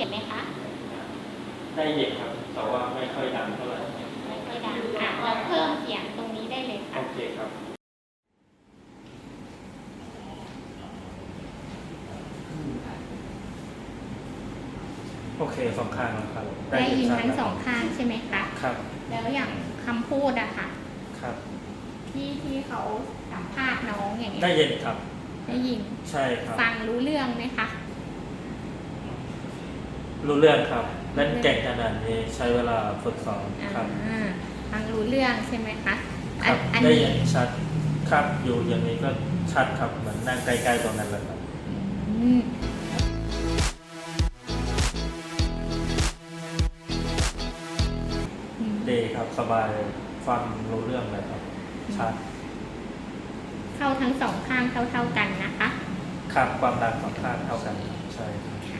ยินครับ แต่ว่าไม่ค่อยดังเท่าไหร่ ไม่ค่อยดังอะเราเพิ่มเสียงตรงนี้ได้เลยโอค่ะเคครับโอเคสองข้างแล้วครับได้ยินชัทั้งแล้วสองข้างใช่ไหมคะ ครับ แล้วอย่างคำพูดอะค่ะ ครับ ที่ที่เขาสัมภาษณ์น้องอย่างเงี้ยได้ยินครับ ได้ยิน ใช่ครับ ฟังรู้เรื่องไหมคะ รู้เรื่องครับเล่นเก่งขนาดนี้ใช้เวลาฝึกซ้อมครับอ่าฟังรู้เรื่องใช่ไหมคะคอัรันบอันได้นี้ยินชัดครับอยู่อย่างนี้ก็ชัดครับเหมือนนั่งใกล้ๆตรงนั้นเลยครับ อืมอืมดีครับสบายฟังรู้เรื่องเลยครับ ชัดเข้าทั้งสองข้างเท่าเท่าๆกันนะคะ ครับความดังสองข้างเท่ากันใช่ครับนี่